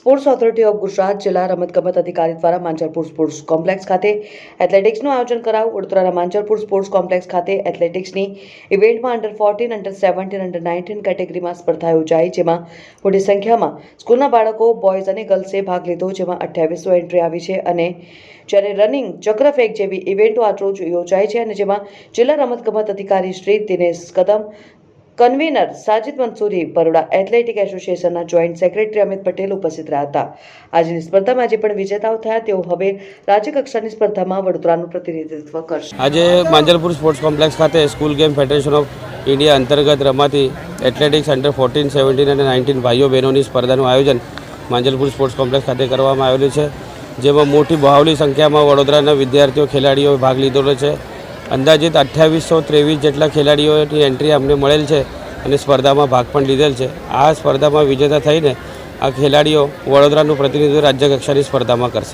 Sports authority of Gujarat જિલ્લા રમતગમત અધિકારી દ્વારા માંજરપુર સ્પોર્ટ્સ કોમ્પ્લેક્સ ખાતે એથ્લેટિક્સનું આયોજન કરાયું. વડોદરાના માંજરપુર સ્પોર્ટ્સ કોમ્પ્લેક્સ ખાતે એથ્લેટિક્સની ઇવેન્ટમાં under fourteen under seventeen under nineteen કેટેગરીમાં સ્પર્ધા યોજાઈ, જેમાં મોટી સંખ્યામાં સ્કૂલના બાળકો બોયઝ અને ગર્લ્સે ભાગ લીધો, જેમાં અઠ્યાવીસો એન્ટ્રી આવી છે અને જ્યારે રનિંગ ચક્ર ફેક જેવી ઇવેન્ટો આજરોજ યોજાય છે અને જેમાં જિલ્લા રમતગમત અધિકારી શ્રી દિનેશ કદમ કન્વીનર સાજિદ મંસૂરી બરોડા એથ્લેટિક એસોસિએશનના જોઈન્ટ સેક્રેટરી અમિત પટેલ ઉપસ્થિત રહ્યા હતા. આજની સ્પર્ધામાં જે પણ વિજેતાઓ થયા, તેઓ હવે રાજ્યકક્ષાની સ્પર્ધામાં વડોદરાનું પ્રતિનિધિત્વ કરશે. આજે માંજલપુર સ્પોર્ટ્સ કોમ્પ્લેક્સ ખાતે school game federation of India અંતર્ગત રમાતી એથ્લેટિક્સ અંડર ફોર્ટીન સેવન્ટીન અને નાઇન્ટીન ભાઈઓ બહેનોની સ્પર્ધાનું આયોજન માંજલપુર સ્પોર્ટ્સ કોમ્પ્લેક્સ ખાતે કરવામાં આવેલું છે. જેમાં મોટી બહાવલી સંખ્યામાં વડોદરાના વિદ્યાર્થીઓ ખેલાડીઓએ ભાગ લીધેલો છે. અંદાજિત અઠ્યાવીસો ત્રેવીસ જેટલા ખેલાડીઓની એન્ટ્રી અમને મળેલ છે અને સ્પર્ધામાં ભાગ પણ લીધેલ છે. આ સ્પર્ધામાં વિજેતા થઈને આ ખેલાડીઓ વડોદરાનું પ્રતિનિધિત્વ રાજ્ય કક્ષાની સ્પર્ધામાં કરશે.